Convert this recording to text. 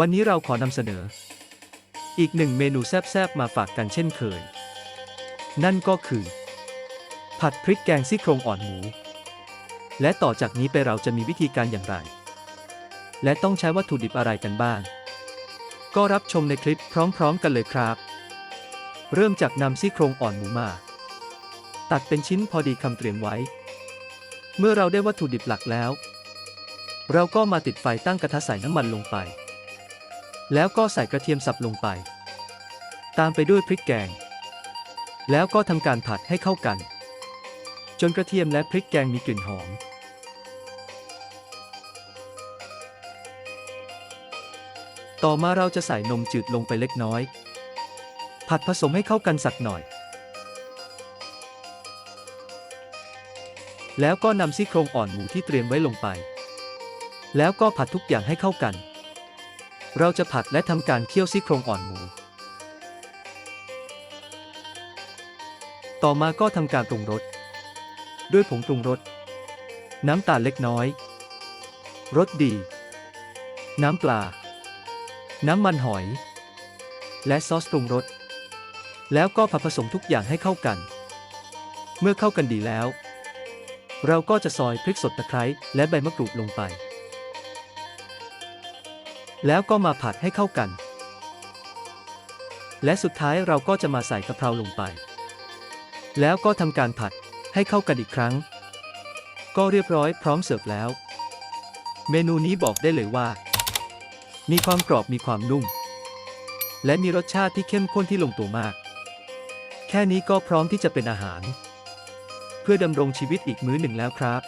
วันนี้เราขอนำเสนอ อีกหนึ่งเมนูแซ่บๆมาฝากกันเช่นเคย นั่นก็คือ ผัดพริกแกงซี่โครงอ่อนหมู และต่อจากนี้ไปเราจะมีวิธีการอย่างไร และต้องใช้วัตถุดิบอะไรกันบ้าง ก็รับชมในคลิปพร้อมๆกันเลยครับ เริ่มจากนำซี่โครงอ่อนหมูมา ตัดเป็นชิ้นพอดีคำเตรียมไว้ เมื่อเราได้วัตถุดิบหลักแล้ว เราก็มาติดไฟตั้งกระทะใส่น้ำมันลงไป แล้วก็ใส่กระเทียมสับลงไป ตามไปด้วยพริกแกง แล้วก็ทำการผัดให้เข้ากัน จนกระเทียมและพริกแกงมีกลิ่นหอม ต่อมาเราจะใส่นมจืดลงไปเล็กน้อย ผัดผสมให้เข้ากันสักหน่อย แล้วก็นำซี่โครงอ่อนหมูที่เตรียมไว้ลงไป แล้วก็ผัดทุกอย่างให้เข้ากัน เราจะผัดและทำการเคี่ยวซี่โครงอ่อนหมู ต่อมาก็ทำการปรุงรส ด้วยผงปรุงรส น้ำตาลเล็กน้อย รสดี น้ำปลา น้ำมันหอย และซอสปรุงรส แล้วก็ผัดผสมทุกอย่างให้เข้ากัน เมื่อเข้ากันดีแล้ว เราก็จะซอยพริกสดตะไคร้และใบมะกรูดลงไป แล้วก็มาผัดให้เข้ากัน และสุดท้ายเราก็จะมาใส่กะเพราลงไป แล้วก็ทำการผัดให้เข้ากันอีกครั้ง ก็เรียบร้อยพร้อมเสิร์ฟแล้ว เมนูนี้บอกได้เลยว่า มีความกรอบมีความนุ่ม และมีรสชาติที่เข้มข้นที่ลงตัวมาก แค่นี้ก็พร้อมที่จะเป็นอาหาร เพื่อดำรงชีวิตอีกมื้อหนึ่งแล้วครับ